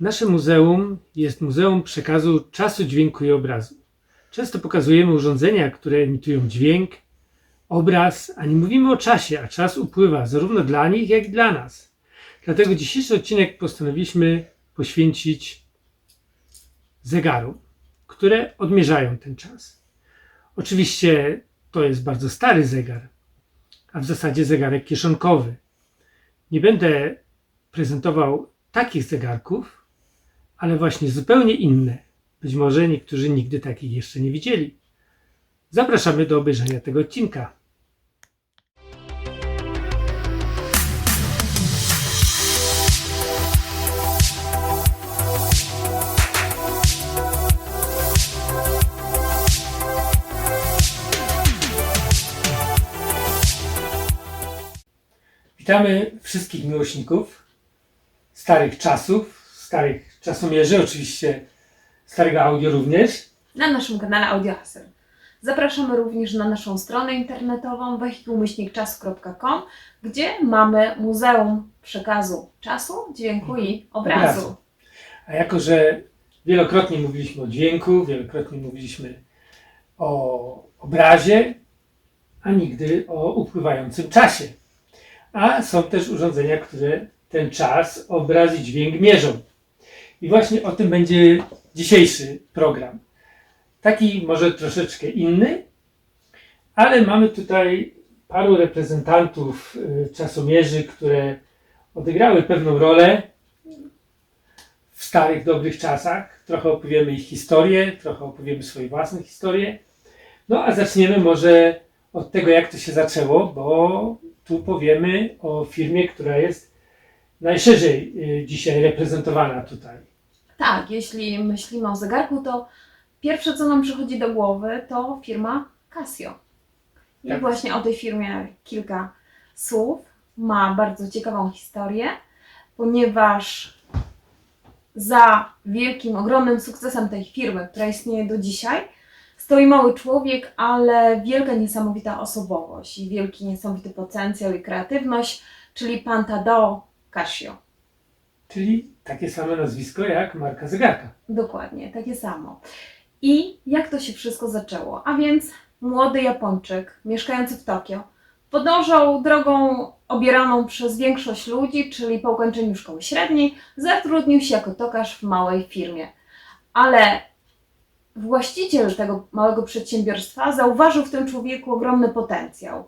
Nasze muzeum jest muzeum przekazu czasu, dźwięku i obrazu. Często pokazujemy urządzenia, które emitują dźwięk, obraz, a nie mówimy o czasie, a czas upływa zarówno dla nich, jak i dla nas. Dlatego dzisiejszy odcinek postanowiliśmy poświęcić zegarom, które odmierzają ten czas. Oczywiście to jest bardzo stary zegar, a w zasadzie zegarek kieszonkowy. Nie będę prezentował takich zegarków, ale właśnie zupełnie inne. Być może niektórzy nigdy takich jeszcze nie widzieli. Zapraszamy do obejrzenia tego odcinka. Witamy wszystkich miłośników starych czasów, starych czasomierzy, oczywiście starego audio również. na naszym kanale Audio Hassel. Zapraszamy również na naszą stronę internetową wehikułmyślnikczasu.com, gdzie mamy Muzeum Przekazu Czasu, Dźwięku i Obrazu. Obrazu. A jako, że wielokrotnie mówiliśmy o dźwięku, wielokrotnie mówiliśmy o obrazie, a nigdy o upływającym czasie. A są też urządzenia, które ten czas, obraz i dźwięk mierzą. I właśnie o tym będzie dzisiejszy program. Taki może troszeczkę inny, ale mamy tutaj paru reprezentantów y, czasomierzy, które odegrały pewną rolę w starych, dobrych czasach. Trochę opowiemy ich historię, trochę opowiemy swoje własne historie. No a zaczniemy może od tego, jak to się zaczęło, bo tu powiemy o firmie, która jest najszerzej y, dzisiaj reprezentowana tutaj. Tak, jeśli myślimy o zegarku, to pierwsze co nam przychodzi do głowy to firma Casio. I Tak. właśnie o tej firmie kilka słów. Ma bardzo ciekawą historię, ponieważ za wielkim, ogromnym sukcesem tej firmy, która istnieje do dzisiaj, stoi mały człowiek, ale wielka, niesamowita osobowość i wielki, niesamowity potencjał i kreatywność, czyli pan Tadao Casio. Czyli takie same nazwisko jak marka zegarka. Dokładnie, takie samo. I jak to się wszystko zaczęło? A więc młody Japończyk mieszkający w Tokio podążał drogą obieraną przez większość ludzi, czyli po ukończeniu szkoły średniej, zatrudnił się jako tokarz w małej firmie. Ale właściciel tego małego przedsiębiorstwa zauważył w tym człowieku ogromny potencjał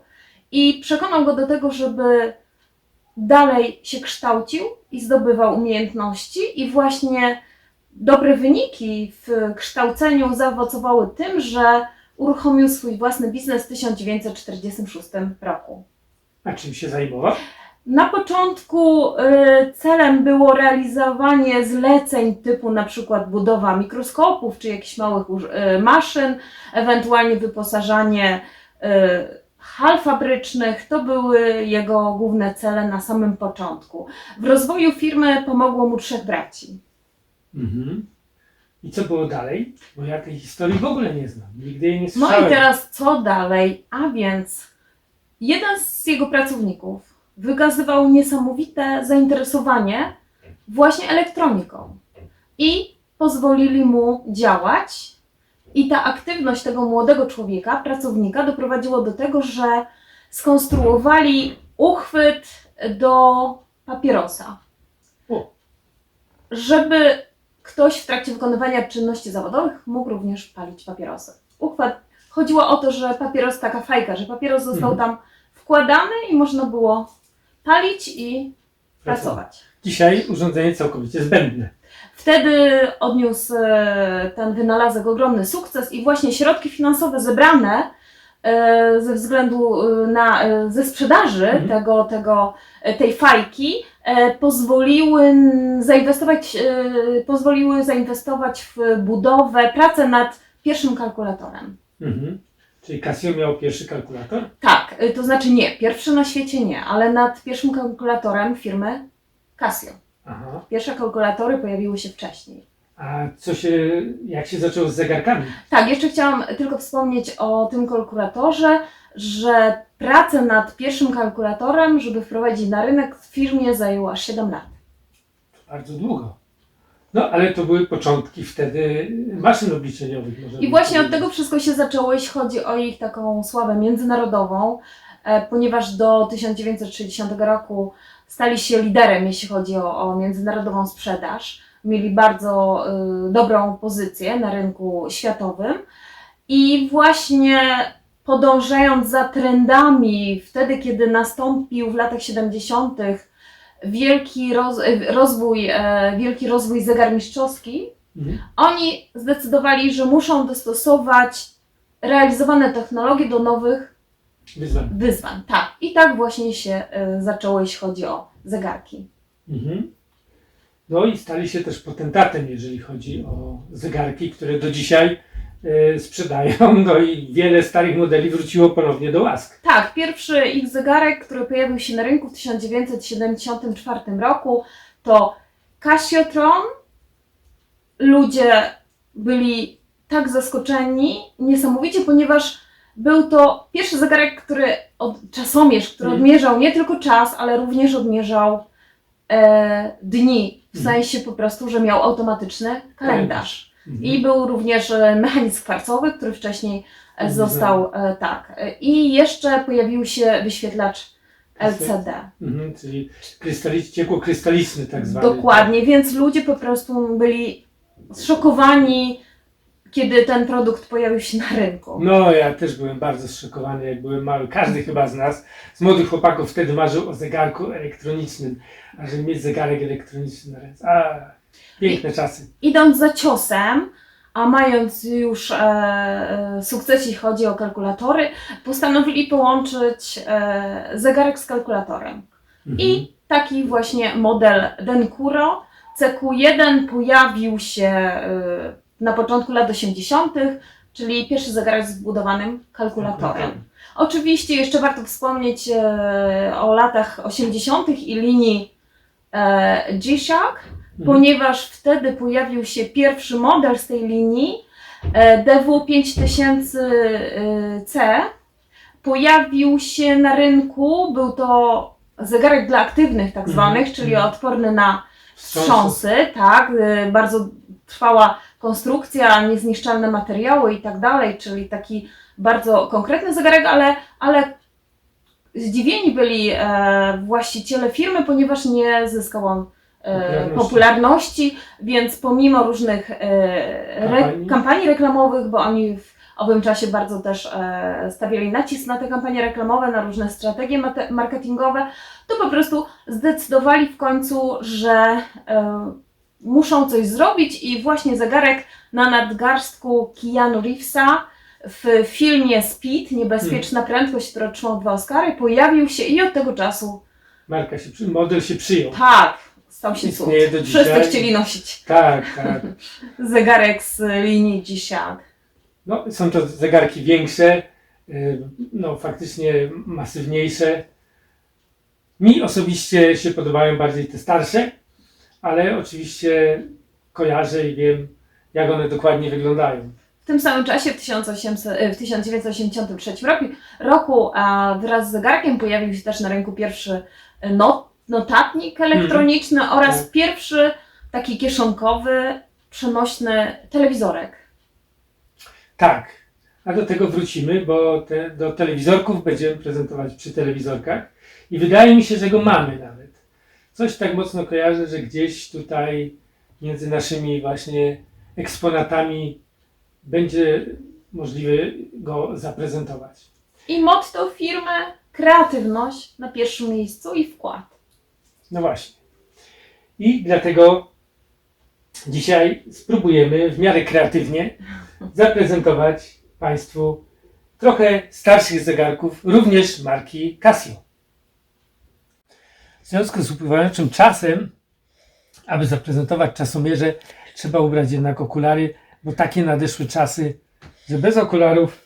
i przekonał go do tego, żeby dalej się kształcił i zdobywał umiejętności i właśnie dobre wyniki w kształceniu zaowocowały tym, że uruchomił swój własny biznes w 1946 roku. A czym się zajmował? Na początku y, celem było realizowanie zleceń typu na przykład budowa mikroskopów czy jakichś małych y, maszyn, ewentualnie wyposażanie y, hal fabrycznych. To były jego główne cele na samym początku. W rozwoju firmy pomogło mu trzech braci. Mhm. I co było dalej? Bo ja tej historii w ogóle nie znam. Nigdy jej nie No słyszałem. i teraz co dalej? A więc jeden z jego pracowników wykazywał niesamowite zainteresowanie właśnie elektroniką i pozwolili mu działać. I ta aktywność tego młodego człowieka, pracownika, doprowadziło do tego, że skonstruowali uchwyt do papierosa. Żeby ktoś w trakcie wykonywania czynności zawodowych mógł również palić papierosy. Uchwyt chodziło o to, że papieros, taka fajka, że papieros został Mhm. tam wkładany i można było palić i pracować. Dzisiaj urządzenie całkowicie zbędne. Wtedy odniósł e, ten wynalazek ogromny sukces i właśnie środki finansowe zebrane e, ze względu e, na, ze sprzedaży Mhm. tego, tego, tej fajki pozwoliły zainwestować, pozwoliły zainwestować w budowę, pracę nad pierwszym kalkulatorem. Mhm. Czyli Casio miał pierwszy kalkulator? Tak, to znaczy nie, pierwszy na świecie nie, ale nad pierwszym kalkulatorem firmy Casio. Aha. Pierwsze kalkulatory pojawiły się wcześniej. A co się, jak się zaczęło z zegarkami? Tak, jeszcze chciałam tylko wspomnieć o tym kalkulatorze, że pracę nad pierwszym kalkulatorem, żeby wprowadzić na rynek w firmie zajęło aż 7 lat. Bardzo długo. No, ale to były początki wtedy maszyn obliczeniowych. I właśnie od tego wszystko się zaczęło, jeśli chodzi o ich taką sławę międzynarodową, e, ponieważ do 1960 roku stali się liderem, jeśli chodzi o, o międzynarodową sprzedaż. Mieli bardzo y, dobrą pozycję na rynku światowym i właśnie podążając za trendami, wtedy kiedy nastąpił w latach 70. wielki roz, e, rozwój, e, wielki rozwój zegarmistrzowski, Mhm. oni zdecydowali, że muszą dostosować realizowane technologie do nowych Wyzwanie. wyzwań. Tak. I tak właśnie się y, zaczęło, jeśli chodzi o zegarki. Mhm. No i stali się też potentatem, jeżeli chodzi o zegarki, które do dzisiaj e, sprzedają. No i wiele starych modeli wróciło ponownie do łask. Tak, pierwszy ich zegarek, który pojawił się na rynku w 1974 roku, to Casiotron. Ludzie byli tak zaskoczeni niesamowicie, ponieważ był to pierwszy zegarek, który od, czasomierz, który Mhm. odmierzał nie tylko czas, ale również odmierzał e, dni, w Mhm. sensie po prostu, że miał automatyczny kalendarz. Mhm. I był również e, mechanizm kwarcowy, który wcześniej e, Mhm. został e, tak. E, I jeszcze pojawił się wyświetlacz LCD. Mhm, czyli krystalic, ciekło krystaliczny tak zwany. Dokładnie, więc ludzie po prostu byli zszokowani, kiedy ten produkt pojawił się na rynku. No, ja też byłem bardzo zszokowany, jak byłem mały. Każdy chyba z nas, z młodych chłopaków, wtedy marzył o zegarku elektronicznym, a żeby mieć zegarek elektroniczny na ręce. A, piękne czasy. Idąc za ciosem, a mając już e, e, sukces, jeśli chodzi o kalkulatory, postanowili połączyć e, zegarek z kalkulatorem. Mhm. I taki właśnie model Denkuro CQ1 pojawił się y, na początku lat 80., czyli pierwszy zegarek z wbudowanym kalkulatorem. Oczywiście jeszcze warto wspomnieć e, o latach 80. i linii e, G-Shock, Mhm. ponieważ wtedy pojawił się pierwszy model z tej linii e, DW5000C. Pojawił się na rynku, był to zegarek dla aktywnych tak Mhm, zwanych, czyli mhm. odporny na Wstrząsy. tak, bardzo trwała konstrukcja, niezniszczalne materiały i tak dalej, czyli taki bardzo konkretny zegarek, ale, ale zdziwieni byli e, właściciele firmy, ponieważ nie zyskał on e, Popularności. popularności, więc pomimo różnych e, Kampanii. kampanii reklamowych, bo oni w owym czasie bardzo też stawiali nacisk na te kampanie reklamowe, na różne strategie marketingowe, to po prostu zdecydowali w końcu, że muszą coś zrobić i właśnie zegarek na nadgarstku Keanu Reevesa w filmie Speed, Niebezpieczna prędkość, który otrzymał dwa Oscary, pojawił się i od tego czasu Marka się, przy- model się przyjął. tak, stał się cud. Istnieje do Wszyscy dzisiaj. chcieli nosić Tak, tak. zegarek z linii G-Shock. No, są to zegarki większe, y, no faktycznie masywniejsze. Mi osobiście się podobają bardziej te starsze, ale oczywiście kojarzę i wiem, jak one dokładnie wyglądają. W tym samym czasie, w, 1800, e, w 1983 roku, roku a wraz z zegarkiem pojawił się też na rynku pierwszy e, not, notatnik elektroniczny oraz Tak. pierwszy taki kieszonkowy, przenośny telewizorek. Tak, a do tego wrócimy, bo te, do telewizorków będziemy prezentować przy telewizorkach i wydaje mi się, że go mamy nawet. Coś tak mocno kojarzę, że gdzieś tutaj między naszymi właśnie eksponatami będzie możliwe go zaprezentować. I motto firmy kreatywność na pierwszym miejscu i wkład. No właśnie. I dlatego dzisiaj spróbujemy w miarę kreatywnie zaprezentować Państwu trochę starszych zegarków, również marki Casio. W związku z upływającym czasem, aby zaprezentować czasomierze, trzeba ubrać jednak okulary, bo takie nadeszły czasy, że bez okularów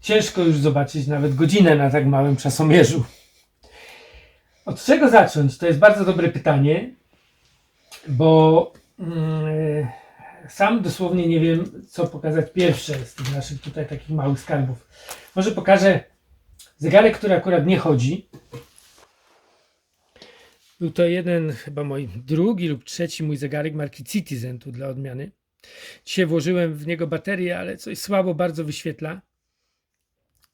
ciężko już zobaczyć nawet godzinę na tak małym czasomierzu. Od czego zacząć? To jest bardzo dobre pytanie, bo mm, sam dosłownie nie wiem, co pokazać pierwsze z tych naszych tutaj takich małych skarbów. Może pokażę zegarek, który akurat nie chodzi. Był to jeden, chyba mój drugi lub trzeci mój zegarek marki Citizen tu dla odmiany. Dzisiaj włożyłem w niego baterię, ale coś słabo bardzo wyświetla.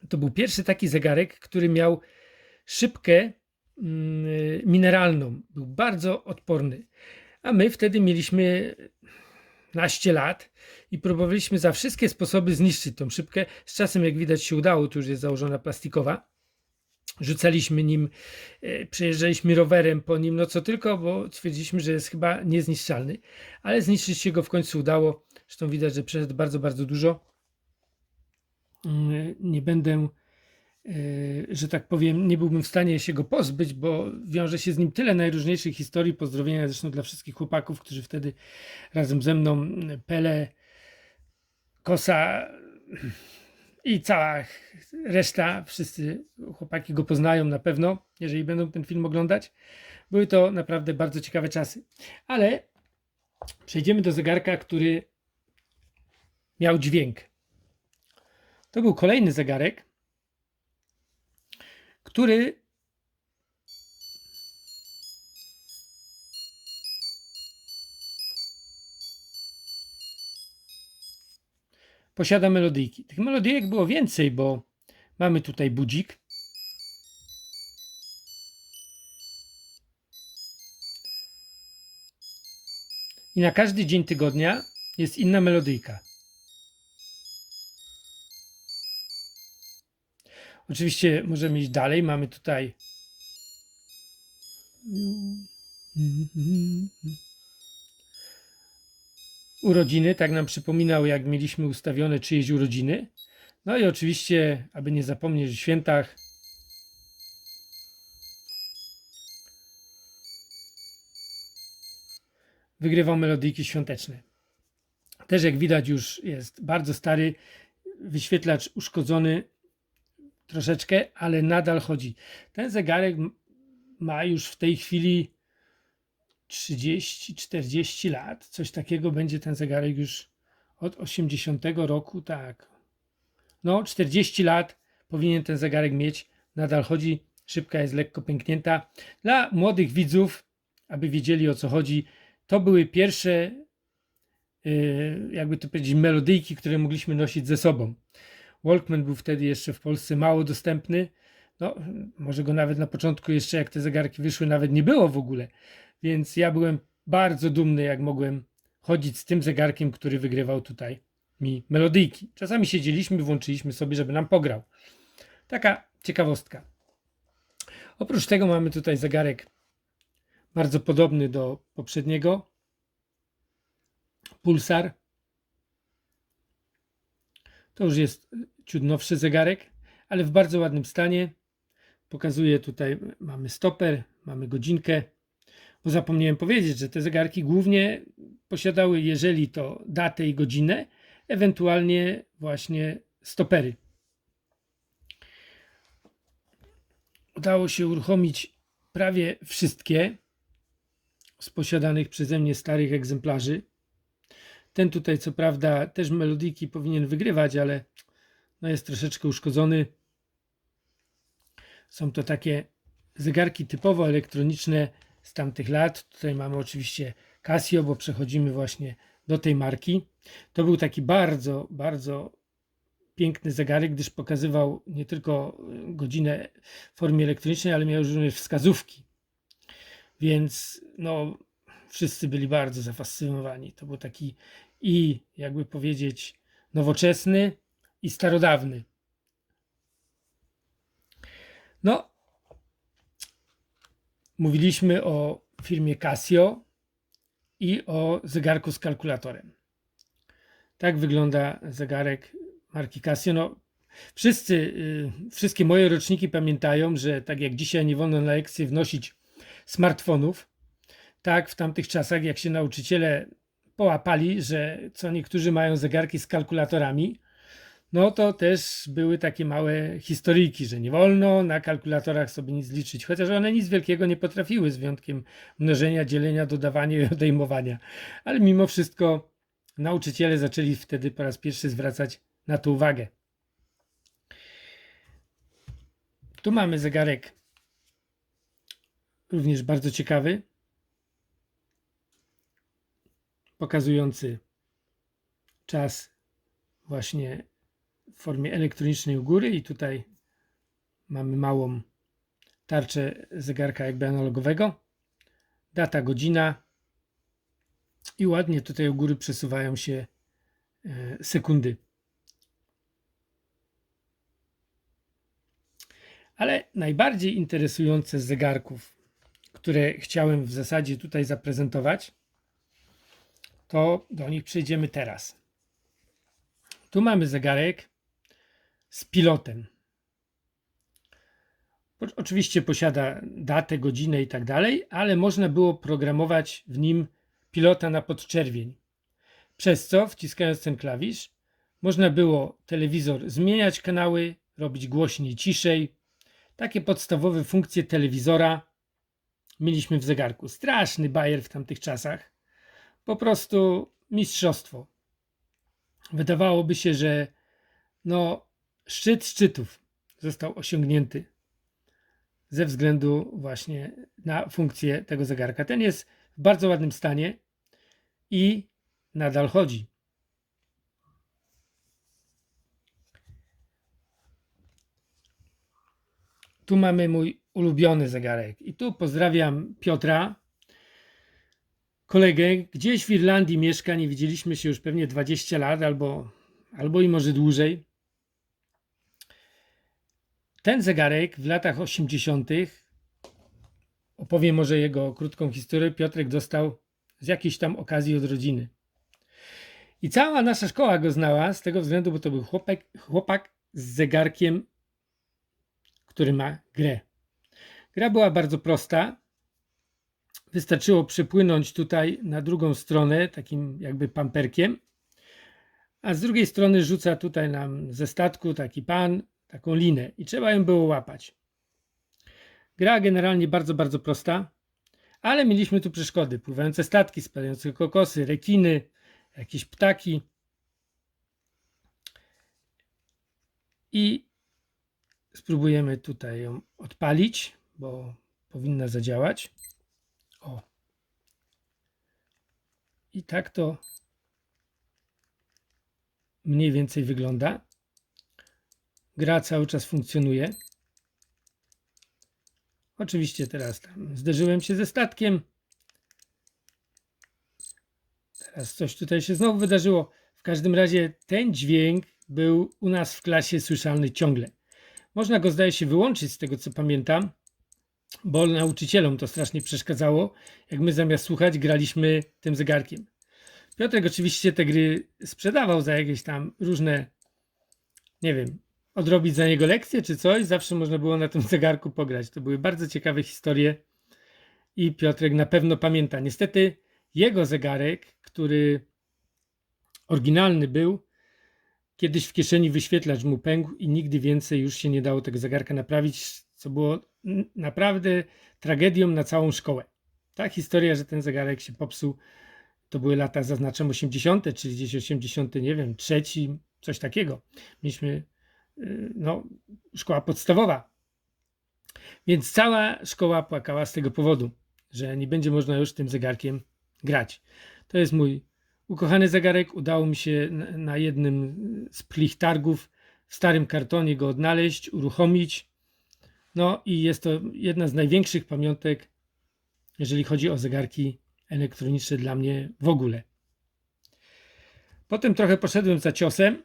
To był pierwszy taki zegarek, który miał szybkę mm, mineralną. Był bardzo odporny. A my wtedy mieliśmy naście lat i próbowaliśmy za wszystkie sposoby zniszczyć tą szybkę. Z czasem, jak widać, się udało, tu już jest założona plastikowa. Rzucaliśmy nim, e, przejeżdżaliśmy rowerem po nim, no co tylko, bo twierdziliśmy, że jest chyba niezniszczalny, ale zniszczyć się go w końcu udało. Zresztą widać, że przeszedł bardzo, bardzo dużo. Mm, Nie będę, e, że tak powiem, nie byłbym w stanie się go pozbyć, bo wiąże się z nim tyle najróżniejszych historii. Pozdrowienia zresztą dla wszystkich chłopaków, którzy wtedy razem ze mną, mm, Pele, Kosa i cała reszta, wszyscy chłopaki go poznają na pewno, jeżeli będą ten film oglądać. Były to naprawdę bardzo ciekawe czasy. Ale przejdziemy do zegarka, który miał dźwięk. To był kolejny zegarek, który posiada melodyjki. Tych melodyjek było więcej, bo mamy tutaj budzik. I na każdy dzień tygodnia jest inna melodyjka. Oczywiście możemy iść dalej. Mamy tutaj. Urodziny, tak nam przypominał, jak mieliśmy ustawione czyjeś urodziny. No i oczywiście, aby nie zapomnieć o świętach, wygrywał melodyjki świąteczne. Też jak widać już jest bardzo stary, wyświetlacz uszkodzony troszeczkę, ale nadal chodzi. Ten zegarek ma już w tej chwili 30-40 lat. Coś takiego będzie ten zegarek już od 80 roku, tak. No, 40 lat powinien ten zegarek mieć. Nadal chodzi, szybka jest lekko pęknięta. Dla młodych widzów, aby wiedzieli o co chodzi, to były pierwsze, yy, jakby to powiedzieć, melodyjki, które mogliśmy nosić ze sobą. Walkman był wtedy jeszcze w Polsce mało dostępny. No, może go nawet na początku, jeszcze jak te zegarki wyszły, nawet nie było w ogóle. Więc ja byłem bardzo dumny, jak mogłem chodzić z tym zegarkiem, który wygrywał tutaj mi melodyjki. Czasami siedzieliśmy, włączyliśmy sobie, żeby nam pograł. Taka ciekawostka. Oprócz tego mamy tutaj zegarek bardzo podobny do poprzedniego. Pulsar. To już jest ciut nowszy zegarek, ale w bardzo ładnym stanie. Pokazuje tutaj, mamy stoper, mamy godzinkę. Bo zapomniałem powiedzieć, że te zegarki głównie posiadały, jeżeli to datę i godzinę, ewentualnie właśnie stopery. Udało się uruchomić prawie wszystkie z posiadanych przeze mnie starych egzemplarzy. Ten tutaj, co prawda, też melodyjki powinien wygrywać, ale no jest troszeczkę uszkodzony. Są to takie zegarki typowo elektroniczne z tamtych lat. Tutaj mamy oczywiście Casio, bo przechodzimy właśnie do tej marki. To był taki bardzo, bardzo piękny zegarek, gdyż pokazywał nie tylko godzinę w formie elektronicznej, ale miał również wskazówki. Więc no, wszyscy byli bardzo zafascynowani. To był taki i jakby powiedzieć nowoczesny i starodawny. No, mówiliśmy o firmie Casio i o zegarku z kalkulatorem. Tak wygląda zegarek marki Casio. No, wszyscy, y, wszystkie moje roczniki pamiętają, że tak jak dzisiaj nie wolno na lekcje wnosić smartfonów, tak w tamtych czasach, jak się nauczyciele połapali, że co niektórzy mają zegarki z kalkulatorami, no to też były takie małe historyjki, że nie wolno na kalkulatorach sobie nic liczyć, chociaż one nic wielkiego nie potrafiły, z wyjątkiem mnożenia, dzielenia, dodawania i odejmowania. Ale mimo wszystko nauczyciele zaczęli wtedy po raz pierwszy zwracać na to uwagę. Tu mamy zegarek również bardzo ciekawy, pokazujący czas właśnie w formie elektronicznej u góry i tutaj mamy małą tarczę zegarka jakby analogowego. Data, godzina i ładnie tutaj u góry przesuwają się e, sekundy. Ale najbardziej interesujące z zegarków, które chciałem w zasadzie tutaj zaprezentować, to do nich przejdziemy teraz. Tu mamy zegarek z pilotem. Oczywiście posiada datę, godzinę i tak dalej, ale można było programować w nim pilota na podczerwień. Przez co, wciskając ten klawisz, można było telewizor zmieniać kanały, robić głośniej, ciszej. Takie podstawowe funkcje telewizora mieliśmy w zegarku. Straszny bajer w tamtych czasach. Po prostu mistrzostwo. Wydawałoby się, że no, szczyt szczytów został osiągnięty ze względu właśnie na funkcję tego zegarka. Ten jest w bardzo ładnym stanie i nadal chodzi. Tu mamy mój ulubiony zegarek. I tu pozdrawiam Piotra, kolegę. Gdzieś w Irlandii mieszka, nie widzieliśmy się już pewnie 20 lat albo, albo i może dłużej. Ten zegarek w latach 80. opowiem może jego krótką historię. Piotrek dostał z jakiejś tam okazji od rodziny. I cała nasza szkoła go znała z tego względu, bo to był chłopak, chłopak z zegarkiem, który ma grę. Gra była bardzo prosta. Wystarczyło przepłynąć tutaj na drugą stronę, takim jakby pamperkiem, a z drugiej strony rzuca tutaj nam ze statku taki pan, taką linę i trzeba ją było łapać. Gra generalnie bardzo, bardzo prosta, ale mieliśmy tu przeszkody. Pływające statki, spadające kokosy, rekiny, jakieś ptaki. I spróbujemy tutaj ją odpalić, bo powinna zadziałać. O. I tak to mniej więcej wygląda. Gra cały czas funkcjonuje. Oczywiście teraz tam zderzyłem się ze statkiem. Teraz coś tutaj się znowu wydarzyło. W każdym razie ten dźwięk był u nas w klasie słyszalny ciągle. Można go zdaje się wyłączyć z tego co pamiętam, bo nauczycielom to strasznie przeszkadzało, jak my zamiast słuchać graliśmy tym zegarkiem. Piotrek oczywiście te gry sprzedawał za jakieś tam różne, nie wiem, odrobić za niego lekcje czy coś. Zawsze można było na tym zegarku pograć. To były bardzo ciekawe historie i Piotrek na pewno pamięta. Niestety jego zegarek, który oryginalny był, kiedyś w kieszeni wyświetlacz mu pękł i nigdy więcej już się nie dało tego zegarka naprawić, co było naprawdę tragedią na całą szkołę. Ta historia, że ten zegarek się popsuł, to były lata, zaznaczam, 80., czyli gdzieś 80., nie wiem, trzeci, coś takiego. Mieliśmy no, szkoła podstawowa. Więc cała szkoła płakała z tego powodu, że nie będzie można już tym zegarkiem grać. To jest mój ukochany zegarek. Udało mi się na- jednym z plich targów w starym kartonie go odnaleźć, uruchomić. No i jest to jedna z największych pamiątek, jeżeli chodzi o zegarki elektroniczne dla mnie w ogóle. Potem trochę poszedłem za ciosem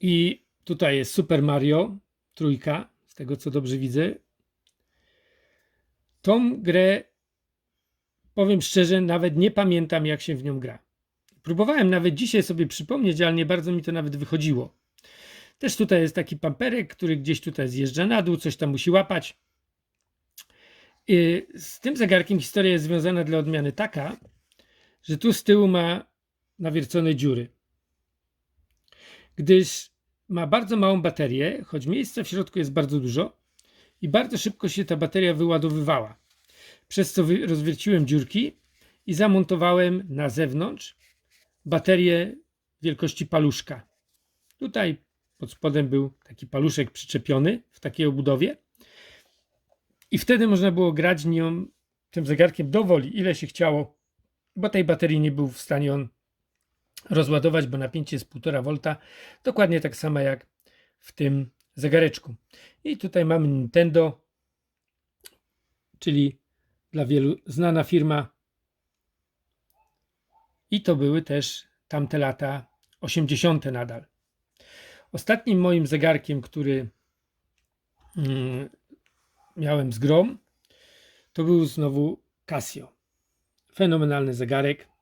i tutaj jest Super Mario trójka, z tego co dobrze widzę. Tą grę powiem szczerze, nawet nie pamiętam jak się w nią gra. Próbowałem nawet dzisiaj sobie przypomnieć, ale nie bardzo mi to nawet wychodziło. Też tutaj jest taki pamperek, który gdzieś tutaj zjeżdża na dół, coś tam musi łapać. Z tym zegarkiem historia jest związana dla odmiany taka, że tu z tyłu ma nawiercone dziury. Gdyż ma bardzo małą baterię, choć miejsca w środku jest bardzo dużo i bardzo szybko się ta bateria wyładowywała. Przez co rozwierciłem dziurki i zamontowałem na zewnątrz baterię wielkości paluszka. Tutaj pod spodem był taki paluszek przyczepiony w takiej obudowie. I wtedy można było grać nią, tym zegarkiem dowoli, ile się chciało, bo tej baterii nie był w stanie on rozładować, bo napięcie jest 1,5 V, dokładnie tak samo jak w tym zegareczku. I tutaj mamy Nintendo, czyli dla wielu znana firma. I to były też tamte lata 80. nadal. Ostatnim moim zegarkiem, który mm, miałem z grom, to był znowu Casio. Fenomenalny zegarek.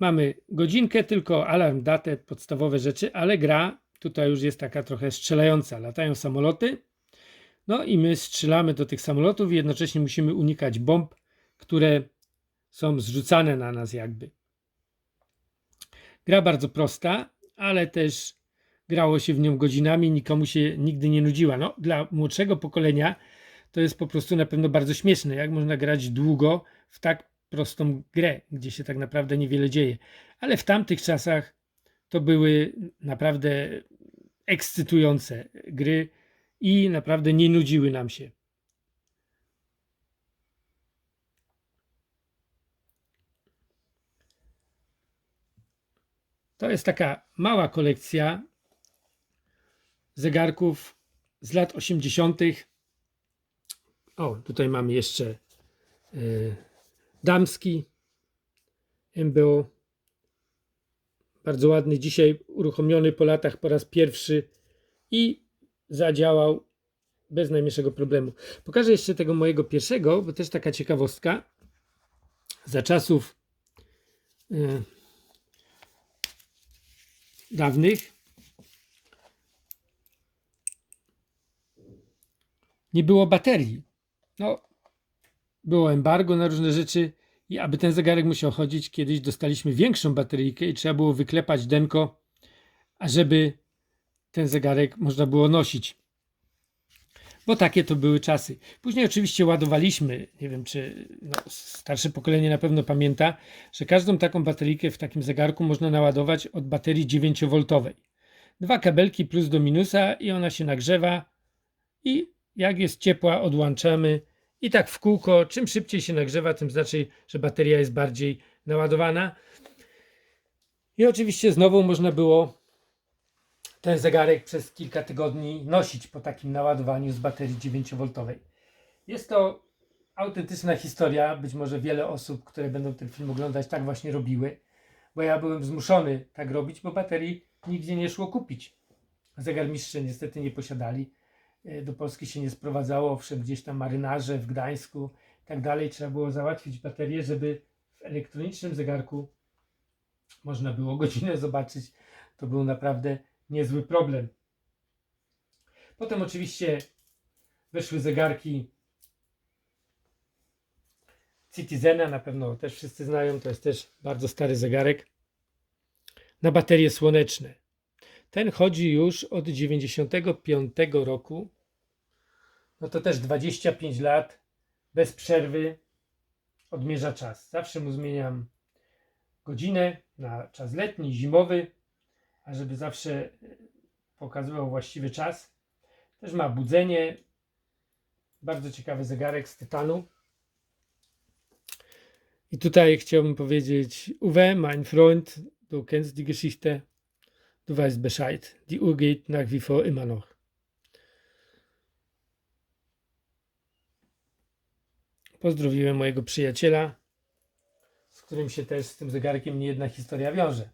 Mamy godzinkę, tylko alarm, datę, podstawowe rzeczy, ale gra tutaj już jest taka trochę strzelająca. Latają samoloty, no i my strzelamy do tych samolotów i jednocześnie musimy unikać bomb, które są zrzucane na nas jakby. Gra bardzo prosta, ale też grało się w nią godzinami, nikomu się nigdy nie nudziła. No, dla młodszego pokolenia to jest po prostu na pewno bardzo śmieszne, jak można grać długo w tak prostą grę, gdzie się tak naprawdę niewiele dzieje. Ale w tamtych czasach to były naprawdę ekscytujące gry i naprawdę nie nudziły nam się. To jest taka mała kolekcja zegarków z lat 80. O, tutaj mamy jeszcze y, damski MBO. Bardzo ładny, dzisiaj uruchomiony po latach po raz pierwszy i zadziałał bez najmniejszego problemu. Pokażę jeszcze tego mojego pierwszego, bo też taka ciekawostka. Za czasów y, dawnych nie było baterii. No, było embargo na różne rzeczy i aby ten zegarek musiał chodzić, kiedyś dostaliśmy większą bateryjkę i trzeba było wyklepać denko, ażeby ten zegarek można było nosić. Bo takie to były czasy. Później oczywiście ładowaliśmy, nie wiem czy no, starsze pokolenie na pewno pamięta, że każdą taką bateryjkę w takim zegarku można naładować od baterii 9V. Dwa kabelki plus do minusa i ona się nagrzewa i jak jest ciepła odłączamy i tak w kółko. Czym szybciej się nagrzewa, tym znaczy, że bateria jest bardziej naładowana. I oczywiście znowu można było ten zegarek przez kilka tygodni nosić po takim naładowaniu z baterii 9V. Jest to autentyczna historia. Być może wiele osób, które będą ten film oglądać, tak właśnie robiły, bo ja byłem zmuszony tak robić, bo baterii nigdzie nie szło kupić. Zegarmistrze niestety nie posiadali. E, Do Polski się nie sprowadzało, owszem, gdzieś tam marynarze w Gdańsku i tak dalej. Trzeba było załatwić baterię, żeby w elektronicznym zegarku można było godzinę zobaczyć. To był naprawdę niezły problem. Potem oczywiście weszły zegarki Citizena, na pewno też wszyscy znają, to jest też bardzo stary zegarek, na baterie słoneczne. Ten chodzi już od 95 roku, no to też 25 lat, bez przerwy odmierza czas. Zawsze mu zmieniam godzinę na czas letni, zimowy, a żeby zawsze e, pokazywał właściwy czas. Też ma budzenie. Bardzo ciekawy zegarek z tytanu. I tutaj chciałbym powiedzieć, Uwe, mein Freund, du kennst die Geschichte, du weißt Bescheid. Die Uhr geht nach wie vor immer noch. Pozdrowiłem mojego przyjaciela, z którym się też z tym zegarkiem niejedna historia wiąże.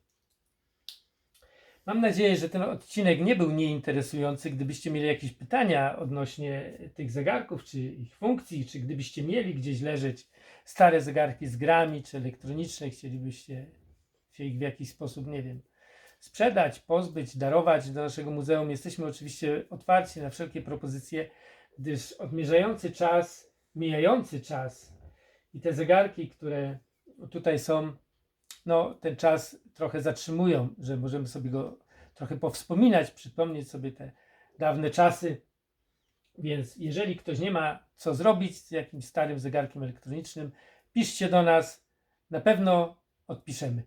Mam nadzieję, że ten odcinek nie był nieinteresujący. Gdybyście mieli jakieś pytania odnośnie tych zegarków, czy ich funkcji, czy gdybyście mieli gdzieś leżeć stare zegarki z grami, czy elektroniczne, chcielibyście się ich w jakiś sposób, nie wiem, sprzedać, pozbyć, darować do naszego muzeum, jesteśmy oczywiście otwarci na wszelkie propozycje, gdyż odmierzający czas, mijający czas i te zegarki, które tutaj są, no ten czas trochę zatrzymują, że możemy sobie go trochę powspominać, przypomnieć sobie te dawne czasy. Więc jeżeli ktoś nie ma co zrobić z jakimś starym zegarkiem elektronicznym, piszcie do nas, na pewno odpiszemy.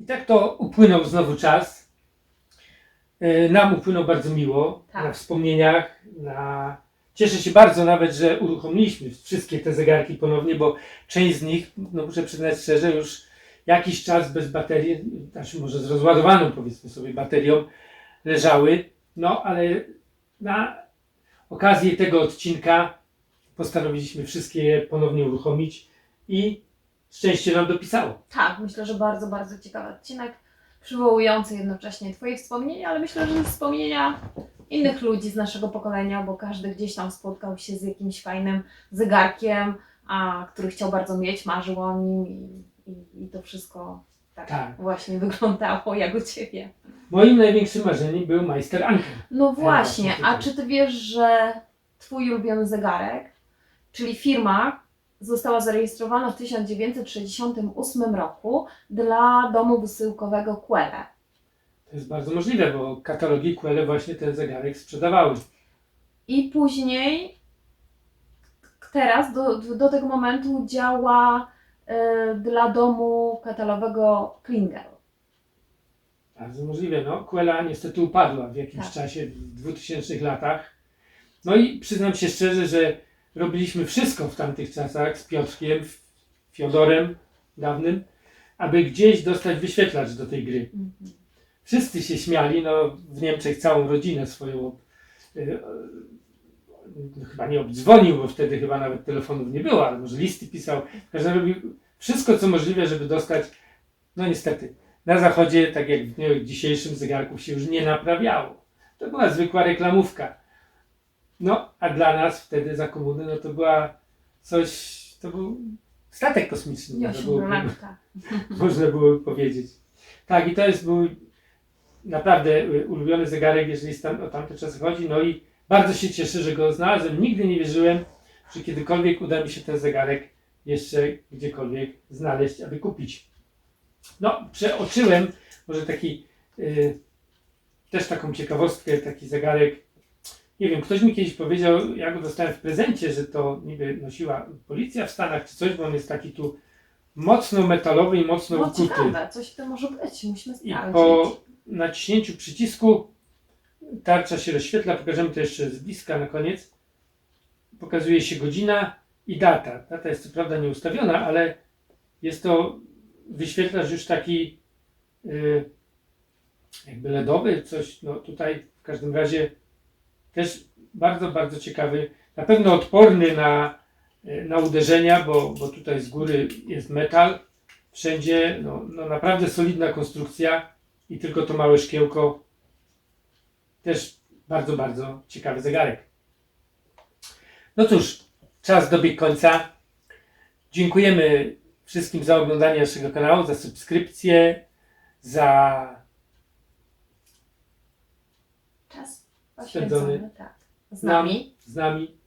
I tak to upłynął znowu czas. e, nam upłynął bardzo miło, Tak. na wspomnieniach, na... Cieszę się bardzo nawet, że uruchomiliśmy wszystkie te zegarki ponownie, bo część z nich, no muszę przyznać szczerze, już jakiś czas bez baterii, znaczy może z rozładowaną powiedzmy sobie baterią leżały, no ale na okazję tego odcinka postanowiliśmy wszystkie je ponownie uruchomić i szczęście nam dopisało. Tak, myślę, że bardzo, bardzo ciekawy odcinek, przywołujący jednocześnie Twoje wspomnienia, ale myślę, że wspomnienia innych ludzi z naszego pokolenia, bo każdy gdzieś tam spotkał się z jakimś fajnym zegarkiem, a który chciał bardzo mieć, marzył o nim i, i, i to wszystko tak, Tak. właśnie wyglądało jak u Ciebie. Moim największym marzeniem był Meister Anker. No właśnie, a czy Ty wiesz, że Twój ulubiony zegarek, czyli firma, została zarejestrowana w 1968 roku dla domu wysyłkowego Quelle. To jest bardzo możliwe, bo katalogi Quelle właśnie ten zegarek sprzedawały. I później, teraz, do, do tego momentu działa e, dla domu katalogowego Klinger. Bardzo możliwe. No, Quella niestety upadła w jakimś Tak. czasie, w 2000 latach. No i przyznam się szczerze, że robiliśmy wszystko w tamtych czasach z Piotrkiem, Fiodorem dawnym, aby gdzieś dostać wyświetlacz do tej gry. Wszyscy się śmiali, no w Niemczech całą rodzinę swoją e, chyba nie obdzwonił, bo wtedy chyba nawet telefonów nie było, ale może listy pisał. Każdy robił wszystko, co możliwe, żeby dostać. No niestety, na zachodzie, tak jak w dniu dzisiejszym, zegarków się już nie naprawiało. To była zwykła reklamówka. No, a dla nas wtedy za komuny, no to była coś, to był statek kosmiczny. Można było, można było powiedzieć. Tak, i to jest mój naprawdę ulubiony zegarek, jeżeli stan, o tamte czasy chodzi. No i bardzo się cieszę, że go znalazłem. Nigdy nie wierzyłem, że kiedykolwiek uda mi się ten zegarek jeszcze gdziekolwiek znaleźć, aby kupić. No, przeoczyłem może taki y, też taką ciekawostkę, taki zegarek. Nie wiem, ktoś mi kiedyś powiedział, ja go dostałem w prezencie, że to niby nosiła policja w Stanach czy coś, bo on jest taki tu mocno metalowy i mocno No ciekawe, coś to może być, musimy I sprawdzić. po naciśnięciu przycisku tarcza się rozświetla, pokażemy to jeszcze z bliska na koniec. Pokazuje się godzina i data. Data jest co prawda nieustawiona, ale jest to wyświetlacz już taki y, jakby LEDowy, coś no tutaj w każdym razie też bardzo, bardzo ciekawy. Na pewno odporny na, y, na uderzenia, bo, bo tutaj z góry jest metal. Wszędzie no, no naprawdę solidna konstrukcja i tylko to małe szkiełko. Też bardzo, bardzo ciekawy zegarek. No cóż, czas dobiegł końca. Dziękujemy wszystkim za oglądanie naszego kanału, za subskrypcję, za Poświęcony, tak. Z Nam. nami. z nami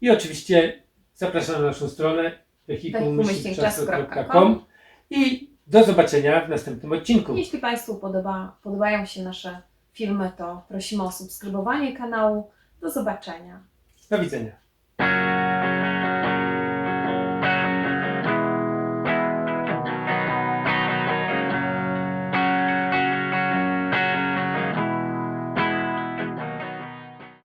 i oczywiście zapraszam na naszą stronę wehikułmyślnikczasu.com. i do zobaczenia w następnym odcinku. Jeśli Państwu podoba, podobają się nasze filmy, to prosimy o subskrybowanie kanału. Do zobaczenia. Do widzenia.